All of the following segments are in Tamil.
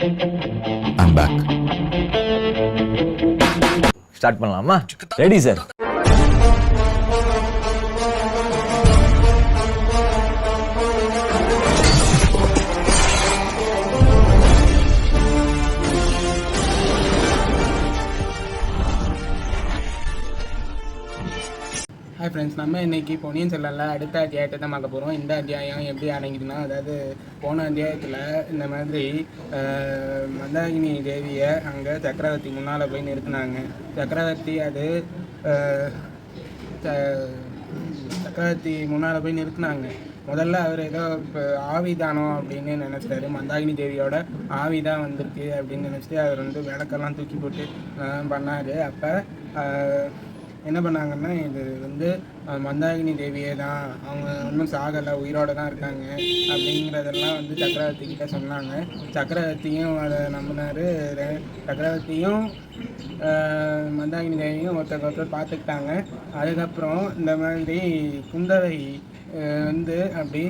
ஐம் பேக் ஸ்டார்ட் பண்ணலாமா? ரெடி சார் ஹாய் ஃப்ரெண்ட்ஸ் நம்ம இன்னைக்கு பொன்னியின் செல்லலில் அடுத்த அத்தியாயத்தை தான் பார்க்க போகிறோம் இந்த அத்தியாயம் எப்படி அடங்கிதுன்னா அதாவது போன அத்தியாயத்தில் இந்த மாதிரி மந்தாகினி தேவியை அங்கே சக்கரவர்த்தி முன்னால் போய் நிறுத்தினாங்க. சக்கரவர்த்தி அது சக்கரவர்த்தி முன்னால் போய் நிறுத்தினாங்க. முதல்ல அவர் ஏதோ இப்போ ஆவிதானம் அப்படின்னு நினச்சிட்டாரு. மந்தாகினி தேவியோட ஆவி தான் வந்திருக்கு அப்படின்னு நினச்சிட்டு அவர் வந்து விளக்கெல்லாம் தூக்கி போட்டு பண்ணார். அப்போ என்ன பண்ணாங்கன்னா இது வந்து மந்தாகினி தேவியே தான். அவங்க ஒன்றும் சாகலை உயிரோடு தான் இருக்காங்க அப்படிங்கிறதெல்லாம் வந்து சக்கரவர்த்தி கிட்ட சொன்னாங்க. சக்கரவர்த்தியும் அதை நம்பினார். சக்கரவர்த்தியும் மந்தாகினி தேவியும் ஒருத்தர் ஒருத்தர் பார்த்துக்கிட்டாங்க. அதுக்கப்புறம் இந்த மாதிரி குந்தவை வந்து அப்படி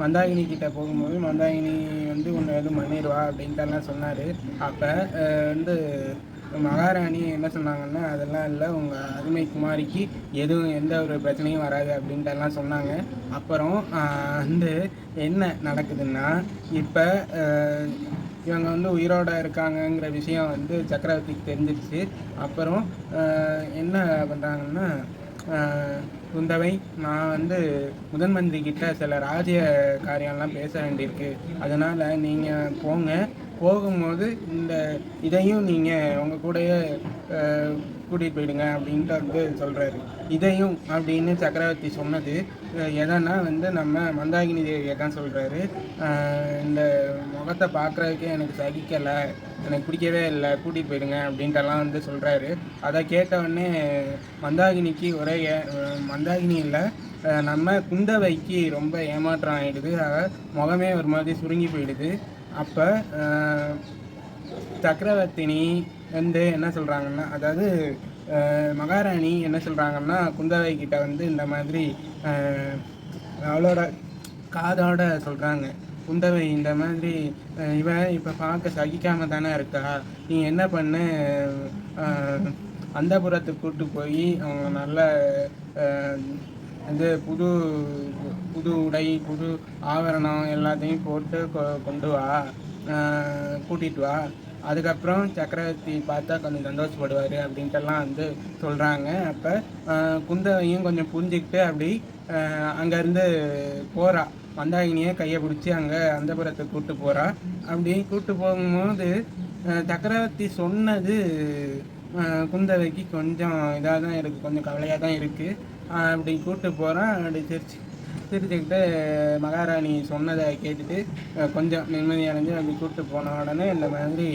மந்தாகினி கிட்டே போகும்போது மந்தாகினி வந்து உன்னை எதுவும் பண்ணிடுவா அப்படின்ட்டுலாம் சொன்னார். அப்போ வந்து மகாராணி என்ன சொன்னாங்கன்னா அதெல்லாம் இல்லை உங்கள் அருமை குமாரிக்கு எதுவும் எந்த ஒரு பிரச்சனையும் வராது அப்படின்ட்டுலாம் சொன்னாங்க. அப்புறம் வந்து என்ன நடக்குதுன்னா இப்போ இவங்க வந்து உயிரோட இருக்காங்கங்கிற விஷயம் வந்து சக்கரவர்த்திக்கு தெரிஞ்சிருச்சு. அப்புறம் என்ன பண்ணுறாங்கன்னா குந்தவை நான் வந்து முதன் மந்திரி கிட்ட சில ராஜ்ய காரியம்லாம் பேச வேண்டியிருக்கு. அதனால் நீங்கள் போங்க. போகும்போது இந்த இதையும் நீங்கள் உங்கள் கூடயே கூட்டிகிட்டு போயிடுங்க அப்படின்ட்டு வந்து சொல்கிறாரு இதையும் அப்படின்னு சக்கரவர்த்தி சொன்னது. எதனா வந்து நம்ம மந்தாகினி தேவியை தான் சொல்கிறாரு இந்த முகத்தை பார்க்குறதுக்கே எனக்கு சகிக்கலை எனக்கு பிடிக்கவே இல்லை கூட்டிகிட்டு போயிடுங்க அப்படின்ட்டுலாம் வந்து சொல்கிறாரு அதை கேட்டவுடனே மந்தாகினிக்கு ஒரே ஏ- மந்தாகினி இல்லை நம்ம குந்தவைக்கு ரொம்ப ஏமாற்றம் ஆகிடுது முகமே ஒரு மாதிரி சுருங்கி போயிடுது. அப்போ சக்கரவர்த்தினி வந்து என்ன சொல்கிறாங்கன்னா அதாவது மகாராணி என்ன சொல்கிறாங்கன்னா குந்தவை கிட்ட வந்து இந்த மாதிரி அவளோட காதோட சொல்கிறாங்க குந்தவை இந்த மாதிரி இவன் இப்போ பார்க்க சகிக்காம தானே இருக்கா? நீ என்ன பண்ணு? அந்த புறத்துக்கு கூட்டு போய் அவங்க நல்ல இது புது புது உடை புது ஆபரணம் எல்லாத்தையும் போட்டு கொ- கொண்டு வா. கூட்டிகிட்டு கூட்டிட்டு வா. அதுக்கப்புறம் சக்கரவர்த்தி பார்த்தா கொஞ்சம் சந்தோஷப்படுவார் அப்படின்ட்டுலாம் வந்து சொல்கிறாங்க அப்போ குந்தவையும் கொஞ்சம் புரிஞ்சுக்கிட்டு அப்படி அங்கேருந்து போகிறா மந்தாகினியை கையை பிடிச்சி அங்கே அந்தபுரத்தை கூப்பிட்டு போகிறா அப்படி கூப்பிட்டு போகும்போது சக்கரவர்த்தி சொன்னது குந்தவைக்கு கொஞ்சம் இதாக தான் இருக்குது கொஞ்சம் கவலையாக தான் இருக்குது அப்படி கூப்பிட்டு போகிறேன் அப்படி சிரிச்சு சிரிச்சுக்கிட்டு மகாராணி சொன்னதை கேட்டுட்டு கொஞ்சம் நிம்மதி அடைஞ்சு அப்படி கூப்பிட்டு போன உடனே இந்த மாதிரி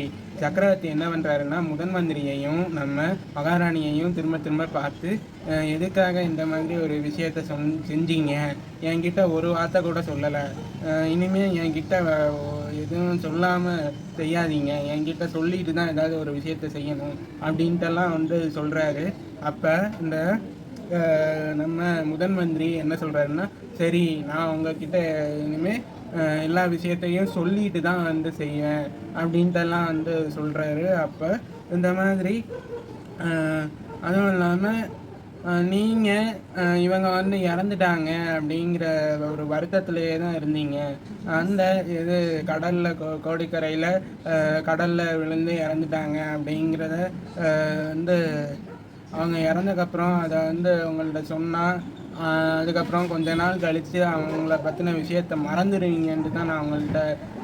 சக்கரவர்த்தி என்ன பண்ணுறாருன்னா முதன் மந்திரியையும் நம்ம மகாராணியையும் திரும்ப திரும்ப பார்த்து எதுக்காக இந்த மாதிரி ஒரு விஷயத்த சொன் செஞ்சீங்க? என்கிட்ட ஒரு வார்த்தை கூட சொல்லலை. இனிமேல் என்கிட்ட எதுவும் சொல்லாமல் செய்யாதீங்க. என்கிட்ட சொல்லிட்டு தான் ஏதாவது ஒரு விஷயத்த செய்யணும் அப்படின்ட்டுலாம் வந்து சொல்கிறாரு அப்போ இந்த நம்ம முதன் மந்திரி என்ன சொல்கிறாருன்னா சரி நான் உங்ககிட்ட இனிமேல் எல்லா விஷயத்தையும் சொல்லிட்டு தான் வந்து செய்வேன் அப்படின்ட்டெல்லாம் வந்து சொல்கிறாரு அப்போ இந்த மாதிரி அதுவும் இல்லாமல் நீங்கள் இவங்க வந்து இறந்துட்டாங்க அப்படிங்கிற ஒரு வருத்தத்திலேயே தான் இருந்தீங்க. அந்த இது கடலில் கோ கோடிக்கரையில் கடலில் விழுந்து இறந்துட்டாங்க அப்படிங்கிறத வந்து அவங்க இறந்ததுக்கப்புறம் அதை வந்து உங்கள்கிட்ட சொன்னால் அதுக்கப்புறம் கொஞ்ச நாள் கழித்து அவங்கள பற்றின விஷயத்த மறந்துடுவீங்கன்ட்டு தான் நான் அவங்கள்ட்ட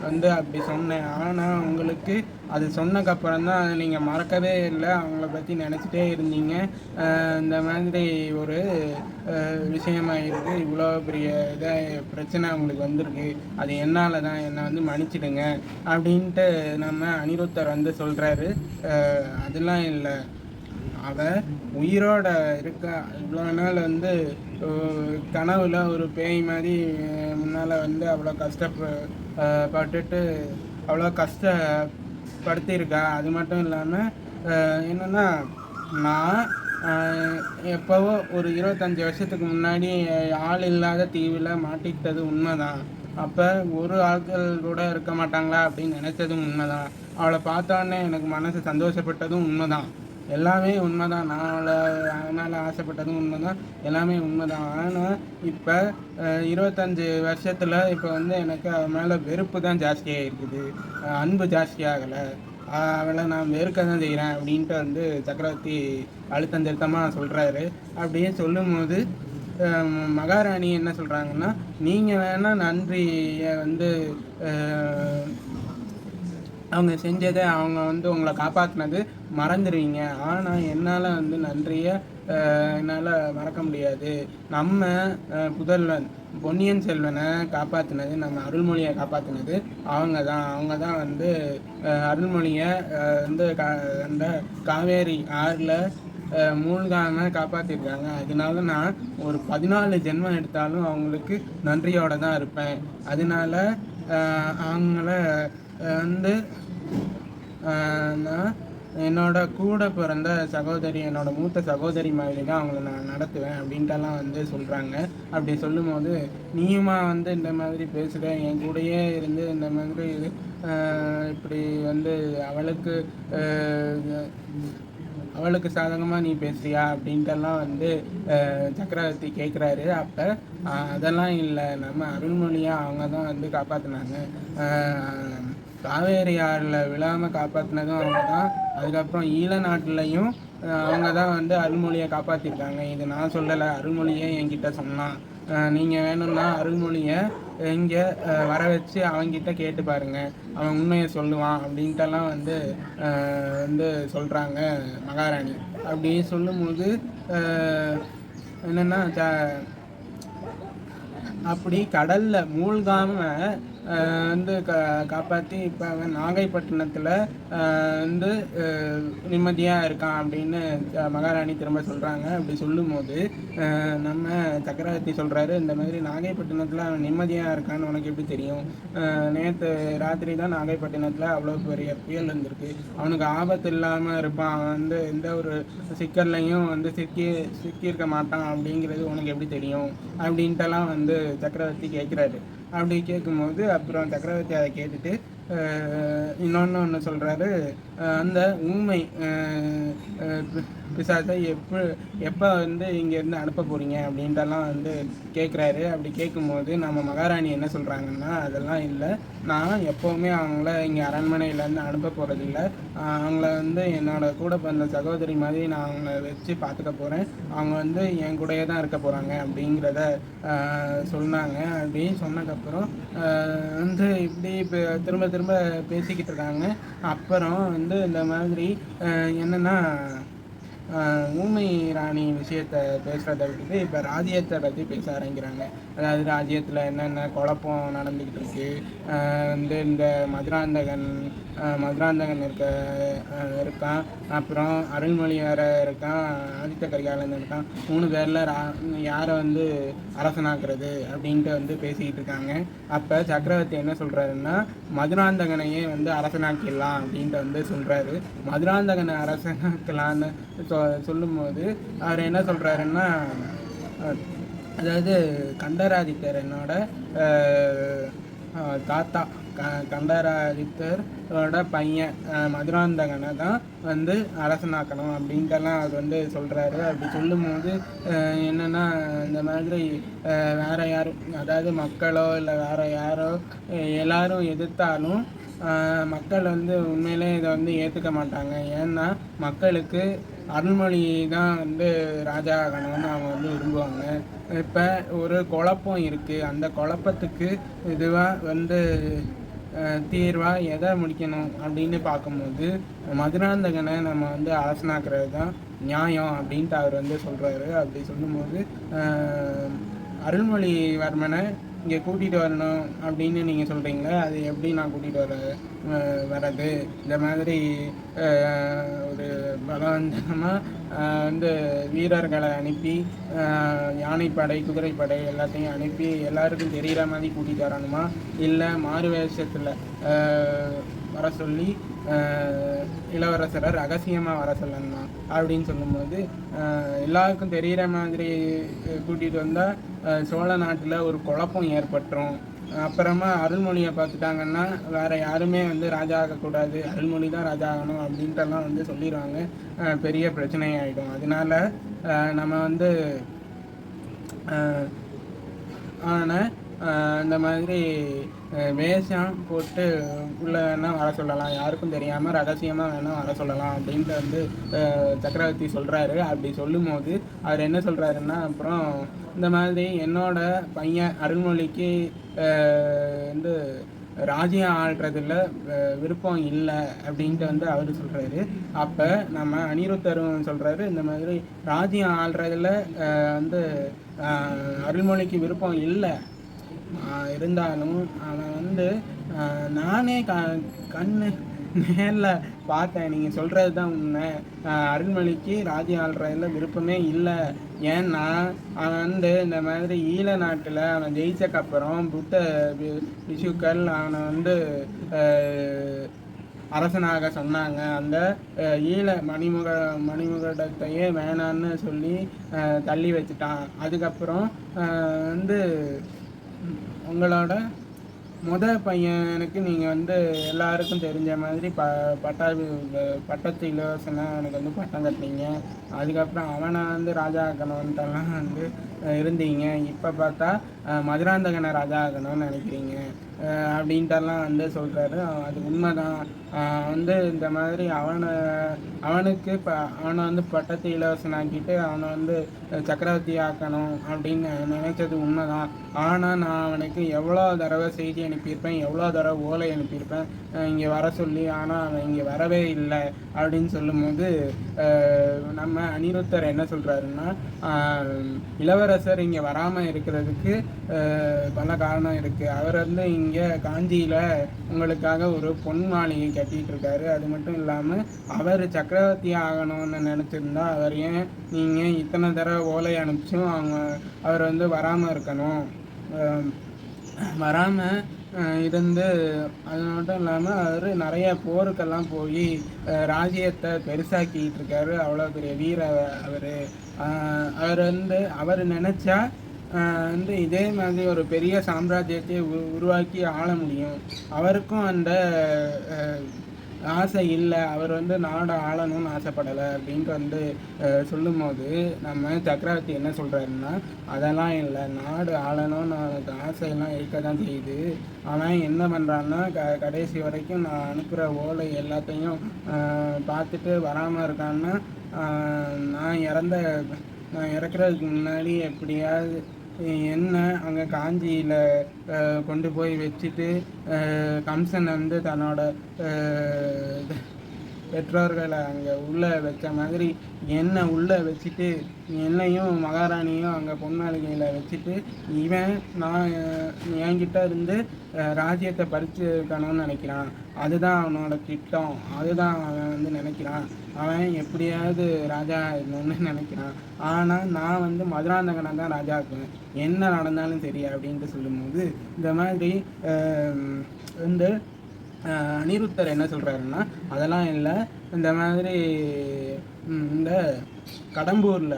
வந்து அப்படி சொன்னேன். ஆனால் உங்களுக்கு அது சொன்னக்கப்புறம் தான் நீங்கள் மறக்கவே இல்லை. அவங்கள பற்றி நினச்சிட்டே இருந்தீங்க. இந்த மாதிரி ஒரு விஷயமாக இருக்குது இவ்வளோ பெரிய இதாக பிரச்சனை உங்களுக்கு வந்திருக்கு. அது என்னால் தான் என்னை வந்து மன்னிச்சிடுங்க. அப்படின்ட்டு நம்ம அனிருத்தர் வந்து சொல்கிறாரு அதெல்லாம் இல்லை. அவள் உயிரோட இருக்க? இவ்வளோ நாள் வந்து கனவுல ஒரு பேய் மாதிரி முன்னால் வந்து அவ்வளோ கஷ்டப்பட்டுட்டு அவ்வளோ கஷ்டப்படுத்தியிருக்கா. அது மட்டும் இல்லாமல் என்னென்னா நான் எப்போவோ ஒரு இருபத்தஞ்சி வருஷத்துக்கு முன்னாடி ஆள் இல்லாத தீவில் மாட்டிக்கிட்டது உண்மைதான். அப்போ ஒரு ஆட்கள் கூட இருக்க மாட்டாங்களா அப்படின்னு நினச்சதும் உண்மைதான். அவளை பார்த்தோன்னே எனக்கு மனசு சந்தோஷப்பட்டதும் உண்மைதான். எல்லாமே உண்மைதான். நான் அதனால் ஆசைப்பட்டதும் உண்மைதான். எல்லாமே உண்மைதான். ஆனால் இப்போ இருபத்தஞ்சி வருஷத்தில் இப்போ வந்து எனக்கு அவன் மேலே வெறுப்பு தான் ஜாஸ்தியாக இருக்குது. அன்பு ஜாஸ்தியாகலை அவளை நான் வெறுக்க தான் செய்கிறேன் அப்படின்ட்டு வந்து சக்கரவர்த்தி அழுத்தம் திருத்தமாக சொல்கிறாரு அப்படியே சொல்லும்போது மகாராணி என்ன சொல்கிறாங்கன்னா நீங்கள் வேணால் நன்றியை வந்து அவங்க செஞ்சதை அவங்க வந்து உங்களை காப்பாற்றினது மறந்துடுவீங்க. ஆனால் என்னால் வந்து நன்றியை என்னால் மறக்க முடியாது. நம்ம புதல்வன் பொன்னியின் செல்வனை காப்பாற்றினது நம்ம அருள்மொழியை காப்பாற்றினது அவங்க தான் அவங்க தான் வந்து அருள்மொழியை வந்து கா அந்த காவேரி ஆறில் மூழ்காம காப்பாற்றிருக்காங்க அதனால நான் ஒரு பதினாலு ஜென்மம் எடுத்தாலும் அவங்களுக்கு நன்றியோடு தான் இருப்பேன். அதனால அவங்கள வந்து நான் என்னோட கூட பிறந்த சகோதரி என்னோட மூத்த சகோதரி மாதிரி தான் அவங்கள நான் நடத்துவேன் அப்படின்ட்டுலாம் வந்து சொல்கிறாங்க அப்படி சொல்லும்போது நீயுமா வந்து இந்த மாதிரி பேசுகிற என் கூடயே இருந்து இந்த மாதிரி இப்படி வந்து அவளுக்கு அவளுக்கு சாதகமாக நீ பேசுறியா? அப்படின்ட்டெல்லாம் வந்து சக்கரவர்த்தி கேட்குறாரு அப்போ அதெல்லாம் இல்லை. நம்ம அருள்மொழியாக அவங்க தான் வந்து காப்பாற்றினாங்க காவேரி ஆறில் விழாமல் காப்பாற்றினதும் அவங்க தான் அதுக்கப்புறம் ஈழ நாட்டிலையும் அவங்க தான் வந்து அருள்மொழியை காப்பாற்றிருக்காங்க இது நான் சொல்லலை அருள்மொழியே என்கிட்ட சொன்னான். நீங்கள் வேணும்னா அருள்மொழியை இங்கே வர வச்சு அவங்கிட்ட கேட்டு பாருங்கள் அவன் உண்மையை சொல்லுவான் அப்படின்ட்டெல்லாம் வந்து வந்து சொல்கிறாங்க மகாராணி. அப்படி சொல்லும்போது என்னென்னா அப்படி கடலில் மூழ்காம வந்து கா காப்பாற்றி இப்போ அவன் நாகைப்பட்டினத்தில் வந்து நிம்மதியாக இருக்கான் அப்படின்னு மகாராணி திரும்ப சொல்கிறாங்க அப்படி சொல்லும்போது நம்ம சக்கரவர்த்தி சொல்கிறாரு இந்த மாதிரி நாகைப்பட்டினத்தில் அவன் நிம்மதியாக இருக்கான்னு உனக்கு எப்படி தெரியும்? நேற்று ராத்திரி தான் நாகைப்பட்டினத்தில் அவ்வளோ பெரிய புயல் வந்திருக்கு. அவனுக்கு ஆபத்து இல்லாமல் இருப்பான். அவன் வந்து எந்த ஒரு சிக்கல்லையும் வந்து சிக்கி சிக்கியிருக்க மாட்டான் அப்படிங்கிறது உனக்கு எப்படி தெரியும்? அப்படின்ட்டுலாம் வந்து சக்கரவர்த்தி கேட்குறாரு அப்படி கேட்கும்போது அப்புறம் சக்கரவர்த்தி அதை கேட்டுட்டு இன்னொன்று ஒன்று சொல்கிறாரு அந்த ஊமை பிசாசை எப்போ எப்போ வந்து இங்கேருந்து அனுப்ப போகிறீங்க அப்படின்ட்டெல்லாம் வந்து கேட்குறாரு அப்படி கேட்கும்போது நம்ம மகாராணி என்ன சொல்கிறாங்கன்னா அதெல்லாம் இல்லை. நான் எப்போவுமே அவங்கள இங்கே அரண்மனையிலேருந்து அனுப்ப போகிறதில்ல அவங்கள வந்து என்னோட கூட பிறந்த சகோதரி மாதிரி நான் அவங்கள வச்சு பார்த்துக்க போகிறேன் அவங்க வந்து என் கூடயே தான் இருக்க போகிறாங்க அப்படிங்கிறத சொன்னாங்க. அப்படி சொன்னதுக்கப்புறம் வந்து இப்படி இப்போ திரும்ப திரும்ப பேசிக்கிட்டு இருக்காங்க. அப்புறம் வந்து இந்த மாதிரி என்னென்னா ஊமை ராணி விஷயத்த பேசுகிறத விட்டுட்டு இப்போ ராஜ்யத்தை பற்றி பேச ஆரம்பிக்கிறாங்க. அதாவது ராஜ்யத்தில் என்னென்ன குழப்பம் நடந்துக்கிட்டு இருக்குது வந்து இந்த மதுராந்தகன் மதுராந்தகன் இருக்க இருக்கான். அப்புறம் அருள்மொழி வேற இருக்கான் ஆதித்த கரிகாலன் இருக்கான். மூணு பேரில் ரா யாரை வந்து அரசனாக்குறது அப்படின்ட்டு வந்து பேசிக்கிட்டு இருக்காங்க. அப்போ சக்கரவர்த்தி என்ன சொல்கிறாருன்னா மதுராந்தகனையே வந்து அரசனாக்கிடலாம் அப்படின்ட்டு வந்து சொல்கிறாரு மதுராந்தகனை அரசனாக்கலான்னு சொ சொல்லும்போது அவர் என்ன சொல்கிறாருன்னா அதாவது கண்டராதித்தர் என்னோட தாத்தா. க கண்டராதித்தரோட பையன் மதுராந்தகனை தான் வந்து அரசனாக்கணும் அப்படின்ட்டுலாம் அவர் வந்து சொல்கிறாரு அப்படி சொல்லும்போது என்னென்னா இந்த மாதிரி வேறு யாரும் அதாவது மக்களோ இல்லை வேறு யாரோ எல்லாரும் எதிர்த்தாலும் மக்கள் வந்து உண்மையிலே இதை வந்து ஏற்றுக்க மாட்டாங்க. ஏன்னா மக்களுக்கு அருள்மொழி தான் வந்து ராஜா ஆகணும்னு அவங்க வந்து விரும்புவாங்க. இப்போ ஒரு குழப்பம் இருக்குது அந்த குழப்பத்துக்கு இதுவாக வந்து தேர்வாக தீர்வா எதை முடிக்கணும் அப்படின்னு பார்க்கும்போது மதுராந்தகனை நம்ம வந்து அரசனாக்குறது தான் நியாயம் அப்படின்ட்டு அவர் வந்து சொல்கிறாரு அப்படி சொல்லும்போது ஆஹ் அருள்மொழிவர்மனை இங்கே கூட்டிகிட்டு வரணும் அப்படின்னு நீங்கள் சொல்கிறீங்களே அது எப்படி நான் கூட்டிகிட்டு வர வர்றது இந்த மாதிரி ஒரு பலவந்தமாக வந்து வீரர்களை அனுப்பி யானைப்படை குதிரைப்படை எல்லாத்தையும் அனுப்பி எல்லாருக்கும் தெரிகிற மாதிரி கூட்டிகிட்டு வரணுமா? இல்லை மாறு வேஷத்தில் வர சொல்லி இளவரசரை ரகசியமாக வர சொல்லணுமா அப்படின்னு சொல்லும்போது எல்லாருக்கும் தெரிகிற மாதிரி கூட்டிகிட்டு வந்தால் சோழ நாட்டில் ஒரு குழப்பம் ஏற்பட்டுரும். அப்புறமா அருள்மொழியை பார்த்துட்டாங்கன்னா வேறு யாருமே வந்து ராஜா ஆகக்கூடாது அருள்மொழி தான் ராஜா ஆகணும் அப்படின்ட்டுலாம் வந்து சொல்லிடுவாங்க பெரிய பிரச்சனை ஆகிடும் அதனால நம்ம வந்து ஆனால் இந்த மாதிரி வேஷம் போட்டு உள்ளே வேணால் வர சொல்லலாம். யாருக்கும் தெரியாமல் ரகசியமாக வேணால் வர சொல்லலாம் அப்படின்ட்டு வந்து சக்கரவர்த்தி சொல்கிறாரு அப்படி சொல்லும்போது அவர் என்ன சொல்கிறாருன்னா அப்புறம் இந்த மாதிரி என்னோட பையன் அருள்மொழிக்கு வந்து ராஜ்யம் ஆள்றதுல விருப்பம் இல்லை அப்படின்ட்டு வந்து அவர் சொல்கிறாரு அப்போ நம்ம அனிருத்தரும் சொல்கிறாரு இந்த மாதிரி ராஜ்யம் ஆள்றதுல வந்து அருள்மொழிக்கு விருப்பம் இல்லை இருந்தாலும் அவன் வந்து நானே க கண்ணு நேரில் பார்த்தேன். நீங்கள் சொல்கிறது தான் உண்மை அருள்மொழிக்கு ராஜி ஆள்றதுல விருப்பமே இல்லை. ஏன்னா அவன் வந்து இந்த மாதிரி ஈழ நாட்டில் அவன் ஜெயிச்சக்கப்புறம் புத்த பிசுக்கள் பிஷுக்கள் அவனை வந்து அரசனாக சொன்னாங்க. அந்த ஈழ மணிமுக மணிமுகடத்தையே வேணான்னு சொல்லி தள்ளி வச்சுட்டான். அதுக்கப்புறம் வந்து உங்களோட முத பையனுக்கு நீங்கள் வந்து எல்லாருக்கும் தெரிஞ்ச மாதிரி ப பட்டாபி பட்டத்து இலவசனா எனக்கு வந்து பட்டம் கட்டினீங்க. அதுக்கப்புறம் அவனை வந்து ராஜா ஆக்கணுன்ட்டெல்லாம் வந்து இருந்தீங்க. இப்போ பார்த்தா மதுராந்தகனை ராஜா ஆகணும்னு நினைக்கிறீங்க. அப்படின்ட்டெல்லாம் வந்து சொல்கிறாரு அது உண்மைதான். வந்து இந்த மாதிரி அவனை அவனுக்கு இப்போ அவனை வந்து பட்டத்து இலவசனாக்கிட்டு அவனை வந்து சக்கரவர்த்தி ஆக்கணும் அப்படின்னு நினைச்சது உண்மைதான். ஆனால் நான் அவனுக்கு எவ்வளோ தடவை செய்தி அனுப்பியிருப்பேன் எவ்வளோ தடவை ஓலை அனுப்பியிருப்பேன் இங்கே வர சொல்லி ஆனால் அவன் இங்கே வரவே இல்லை அப்படின்னு சொல்லும்போது நம்ம அனிருத்தர் என்ன சொல்கிறாருன்னா இளவரசர் இங்கே வராமல் இருக்கிறதுக்கு பல காரணம் இருக்குது அவர் வந்து இங்கே காஞ்சியில் உங்களுக்காக ஒரு பொன் மாளிகை கட்டிட்டு இருக்காரு. அது மட்டும் இல்லாமல் அவர் சக்கரவர்த்தி ஆகணும்னு நினச்சிருந்தா அவர் ஏன் நீங்கள் இத்தனை தடவை ஓலை அனுப்பிச்சும் அவங்க அவர் வந்து வராமல் இருக்கணும்? வராமல் இருந்து அது மட்டும் இல்லாமல் அவர் நிறைய போருக்கெல்லாம் போய் ராஜ்யத்தை பெருசாக்கிட்டு இருக்காரு. அவ்வளோ பெரிய வீர அவர். அவர் வந்து அவர் நினச்சா வந்து இதே மாதிரி ஒரு பெரிய சாம்ராஜ்யத்தை உ- உருவாக்கி ஆள முடியும். அவருக்கும் அந்த ஆசை இல்லை. அவர் வந்து நாடை ஆளணும்னு ஆசைப்படலை அப்படின்ட்டு வந்து சொல்லும்போது நம்ம சக்கரவர்த்தி என்ன சொல்கிறாருன்னா அதெல்லாம் இல்லை. நாடு ஆளணும்னு அவனுக்கு ஆசையெல்லாம் இருக்க தான் செய்யுது. ஆனால் என்ன பண்ணுறான்னா க கடைசி வரைக்கும் நான் அனுப்புகிற ஓலை எல்லாத்தையும் பார்த்துட்டு வராமல் இருக்கான்னா நான் இறந்த நான் இறக்குறதுக்கு முன்னாடி எப்படியாவது என்ன அங்கே காஞ்சியில் கொண்டு போய் வச்சுட்டு கம்சன் வந்து தன்னோட இது, பெற்றோர்களை அங்கே உள்ளே வச்ச மாதிரி என்னை உள்ளே வச்சுட்டு என்னையும் மகாராணியும் அங்கே பொன்மாளிகையில் வச்சுட்டு இவன் நான் என்கிட்ட இருந்து ராஜ்யத்தை பறிச்சுக்கணும்னு நினைக்கிறான். அதுதான் அவனோட திட்டம். அதுதான் அவன் வந்து நினைக்கிறான். அவன் எப்படியாவது ராஜா ஆகணும்னு நினைக்கிறான். ஆனால் நான் வந்து மதுராந்தகனை தான் ராஜா ஆக்குவேன். என்ன நடந்தாலும் சரி அப்படின்ட்டு சொல்லும்போது இந்த மாதிரி வந்து அனிருத்தர் என்ன சொல்கிறாருன்னா அதெல்லாம் இல்லை. இந்த மாதிரி இந்த கடம்பூரில்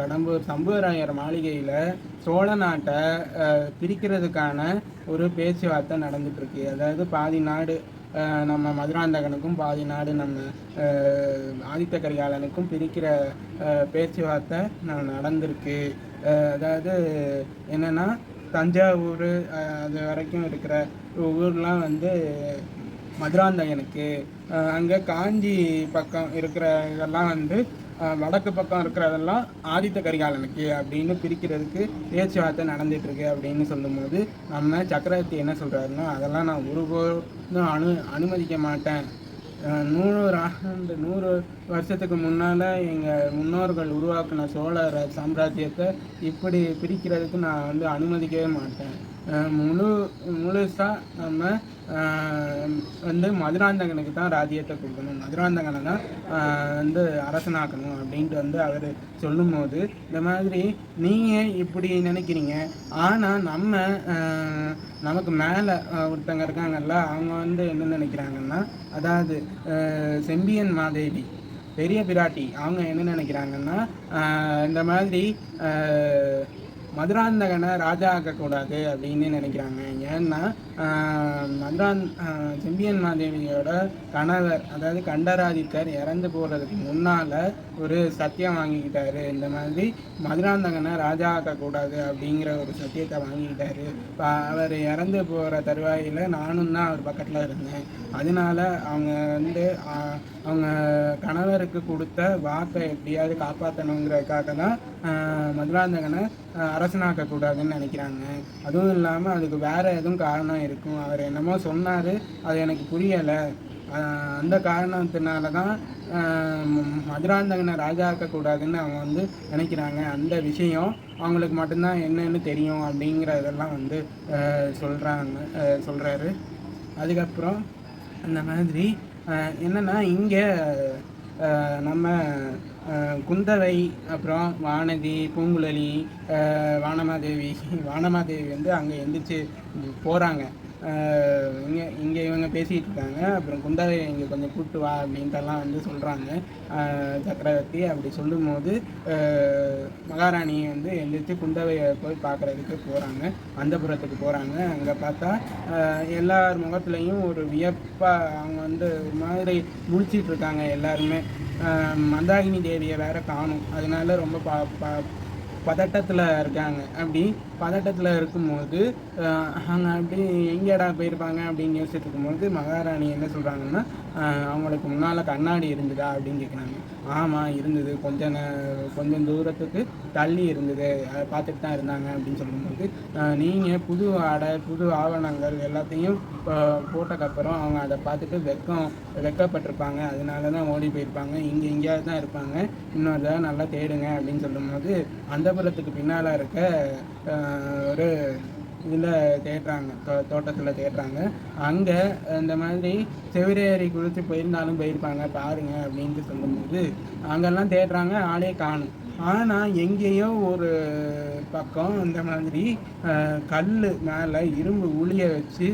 கடம்பூர் சம்புவராயர் மாளிகையில் சோழ நாட்டை பிரிக்கிறதுக்கான ஒரு பேச்சுவார்த்தை நடந்துகிட்ருக்கு அதாவது பாதி நாடு நம்ம மதுராந்தகனுக்கும் பாதி நாடு நம்ம ஆதித்த கரிகாலனுக்கும் பிரிக்கிற பேச்சுவார்த்தை நடந்திருக்கு. அதாவது என்னென்னா தஞ்சாவூர் அது வரைக்கும் இருக்கிற ஊர்லாம் வந்து மதுராந்தகனுக்கு. அங்கே காஞ்சி பக்கம் இருக்கிற இதெல்லாம் வந்து வடக்கு பக்கம் இருக்கிறதெல்லாம் ஆதித்த கரிகாலனுக்கு அப்படின்னு பிரிக்கிறதுக்கு பேச்சுவார்த்தை நடந்துகிட்ருக்கு அப்படின்னு சொல்லும்போது நம்ம சக்கரவர்த்தி என்ன சொல்கிறாருன்னா அதெல்லாம் நான் ஒருபோதும் அனு அனுமதிக்க மாட்டேன். நூறு ஆண்டு நூறு வருஷத்துக்கு முன்னால் எங்கள் முன்னோர்கள் உருவாக்கின சோழ ர- சாம்ராஜ்யத்தை இப்படி பிரிக்கிறதுக்கு நான் வந்து அனுமதிக்கவே மாட்டேன். முழு முழுசாக நம்ம வந்து மதுராந்தகனுக்கு தான் ராஜ்யத்தை கொடுக்கணும். மதுராந்தகனை தான் வந்து அரசனாக்கணும் அப்படின்ட்டு வந்து அவர் சொல்லும்போது இந்த மாதிரி நீங்கள் இப்படி நினைக்கிறீங்க. ஆனால் நம்ம நமக்கு மேலே ஒருத்தங்க இருக்காங்கல்ல அவங்க வந்து என்ன நினைக்கிறாங்கன்னா அதாவது செம்பியன் மாதேவி பெரிய பிராட்டி அவங்க என்ன நினைக்கிறாங்கன்னா இந்த மாதிரி மதுராந்தகனை ராஜா ஆக்கக்கூடாது அப்படின்னு நினைக்கிறாங்க. ஏன்னா ஆஹ், செம்பியன் மாதேவியோட கணவர் அதாவது கண்டராதித்தர் இறந்து போகிறதுக்கு முன்னால் ஒரு சத்தியம் வாங்கிக்கிட்டாரு. இந்த மாதிரி மதுராந்தகனை ராஜா ஆக்கக்கூடாது அப்படிங்கிற ஒரு சத்தியத்தை வாங்கிக்கிட்டாரு. இப்போ அவர் இறந்து போகிற தருவாயில் நானும் தான் அவர் பக்கத்தில் இருந்தேன். அதனால அவங்க வந்து அவங்க கணவருக்கு கொடுத்த வாக்கை எப்படியாவது காப்பாற்றணுங்கிறதுக்காக தான் மதுராந்தகனை அரசனாக்கக்கூடாதுன்னு நினைக்கிறாங்க. அதுவும் இல்லாமல் அதுக்கு வேறு எதுவும் காரணம் இருக்கும். அவர் என்னமோ சொன்னார். அது எனக்கு புரியலை. அந்த காரணத்தினால தான் மதுராந்தகனை ராஜா ஆக்கக்கூடாதுன்னு அவங்க வந்து நினைக்கிறாங்க. அந்த விஷயம் அவங்களுக்கு மட்டும்தான் என்னன்னு தெரியும் அப்படிங்கிறதெல்லாம் வந்து சொல்கிறாங்க சொல்கிறாரு அதுக்கப்புறம் அந்த மாதிரி என்னென்னா இங்கே நம்ம குந்தவை அப்புறம் வானதி பூங்குழலி வானமாதேவி வானமாதேவி வந்து அங்கே எந்திரிச்சு போகிறாங்க இங்கே இங்கே இவங்க பேசிகிட்டு இருக்காங்க. அப்புறம் குந்தவை இங்கே கொஞ்சம் கூப்பிட்டு வா அப்படின்ட்டுலாம் வந்து சொல்கிறாங்க சக்கரவர்த்தி அப்படி சொல்லும்போது மகாராணி வந்து எழுந்திரிச்சு குந்தவையை போய் பார்க்குறதுக்கு போகிறாங்க அந்தபுரத்துக்கு போகிறாங்க அங்கே பார்த்தா எல்லார் முகத்துலேயும் ஒரு வியப்பாக அவங்க வந்து ஒரு மாதிரி முடிச்சிட்டு இருக்காங்க எல்லாருமே. மந்தாகினி தேவியை வேற காணும். அதனால ரொம்ப ப ப பதட்டத்தில் இருக்காங்க. அப்படி பதட்டத்தில் இருக்கும்போது அங்கே அப்படி எங்கேடா போயிருப்பாங்க அப்படின்னு யோசிச்சுட்டு இருக்கும்போது மகாராணி என்ன சொல்கிறாங்கன்னா அவங்களுக்கு முன்னால் கண்ணாடி இருந்ததா அப்படின்னு கேட்குறாங்க ஆமாம் இருந்தது. கொஞ்சம் கொஞ்சம் தூரத்துக்கு தள்ளி இருந்தது. அதை பார்த்துட்டு தான் இருந்தாங்க அப்படின்னு சொல்லும்போது நீங்கள் புது ஆடை புது ஆவணங்கள் எல்லாத்தையும் போட்டக்கப்புறம் அவங்க அதை பார்த்துட்டு வெக்கம் வெக்கப்பட்டிருப்பாங்க. அதனால தான் ஓடி போயிருப்பாங்க. இங்கே எங்கேயாவது தான் இருப்பாங்க. இன்னொரு தடவை நல்லா தேடுங்க அப்படின்னு சொல்லும்போது அந்தபுரத்துக்கு பின்னால் இருக்க ஒரு இதில் தேடுறாங்க தோ தோட்டத்தில் தேடுறாங்க. அங்கே இந்த மாதிரி செவிரேறி குளித்து போயிருந்தாலும் போயிருப்பாங்க பாருங்க அப்படின்ட்டு சொல்லும்போது அங்கெல்லாம் தேடுறாங்க ஆளே காணும். ஆனால் எங்கேயோ ஒரு பக்கம் இந்த மாதிரி கல் மேலே இரும்பு உளிய வச்சு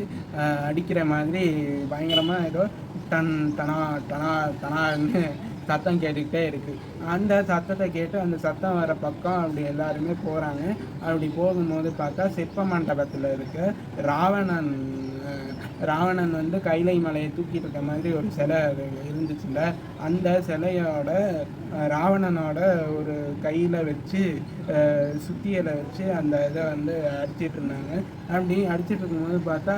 அடிக்கிற மாதிரி பயங்கரமாக ஏதோ டன் டனா டனா டனான்னு சத்தம் கேட்டுக்கிட்டே இருக்குது அந்த சத்தத்தை கேட்டு அந்த சத்தம் வர பக்கம் அப்படி எல்லாருமே போகிறாங்க அப்படி போகும்போது பார்த்தா சிற்ப மண்டபத்தில் இருக்க ராவணன் ராவணன் வந்து கைலை மலையை தூக்கிட்டு இருக்க மாதிரி ஒரு சிலை அது இருந்துச்சுல்ல. அந்த சிலையோட ராவணனோட ஒரு கையில் வச்சு சுத்தியலை வச்சு அந்த இதை வந்து அடிச்சிட்டு இருந்தாங்க. அப்படி அடிச்சிட்டு இருக்கும்போது பார்த்தா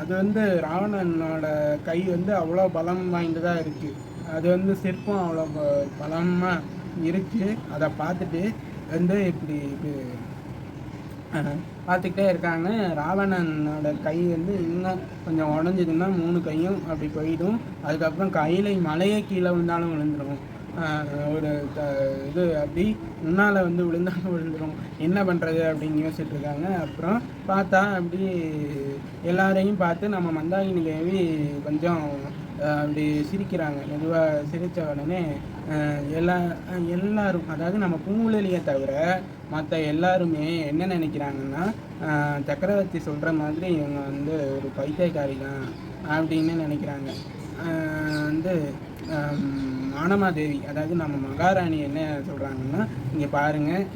அது வந்து ராவணனோட கை வந்து அவ்வளோ பலம் வாய்ந்ததாக இருக்குது அது வந்து சிற்பம் அவ்வளோ ப- இருக்குது அதை பார்த்துட்டு வந்து இப்படி இது பார்த்துக்கிட்டே இருக்காங்க. ராவணனோட கை வந்து இன்னும் கொஞ்சம் உடஞ்சதுன்னா மூணு கையும் அப்படி போயிடும். அதுக்கப்புறம் கையில் மலையே கீழே விழுந்தாலும் விழுந்துடும் ஒரு த இது அப்படி முன்னால் வந்து விழுந்தாலும் விழுந்துடும் என்ன பண்ணுறது அப்படின்னு யோசிச்சுட்டு இருக்காங்க. அப்புறம் பார்த்தா அப்படி எல்லாரையும் பார்த்து நம்ம மந்தாகினி தேவி கொஞ்சம் அப்படி சிரிக்கிறாங்க. மெதுவாக சிரித்த உடனே எல்லா எல்லோரும் எல்லாரும் அதாவது நம்ம பூங்குழலியை தவிர மற்ற எல்லாருமே என்ன நினைக்கிறாங்கன்னா சக்கரவர்த்தி சொல்கிற மாதிரி இவங்க வந்து ஒரு பைத்தியக்காரி தான் அப்படின்னு நினைக்கிறாங்க. வந்து மானமாதேவி அதாவது நம்ம மகாராணி என்ன சொல்கிறாங்கன்னா இங்கே பாருங்கள்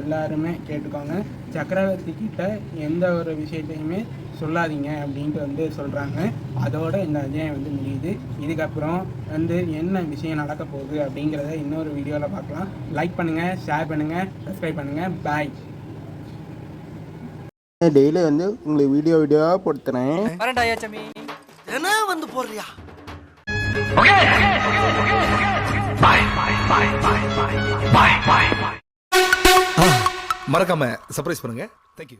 எல்லாருமே கேட்டுக்கோங்க. சக்கரவர்த்தி கிட்ட எந்த ஒரு விஷயத்தையுமே சொல்லாதீங்க அப்படின்ட்டு வந்து சொல்கிறாங்க அதோட இந்த அத்தியாயம் வந்து முடியுது. இதுக்கப்புறம் வந்து என்ன விஷயம் நடக்க போகுது அப்படிங்கிறத இன்னொரு வீடியோவில் பார்க்கலாம். லைக் பண்ணுங்கள் ஷேர் பண்ணுங்கள் சப்ஸ்கிரைப் பண்ணுங்கள் பாய் டெய்லி வந்து உங்களுக்கு வீடியோ வீடியோவாக போட்டுறேன் வரேன்டா ஏச்சமி என்ன வந்து போடுறியா மறக்காம சர்ப்ரைஸ் பண்ணுங்க. தேங்க்யூ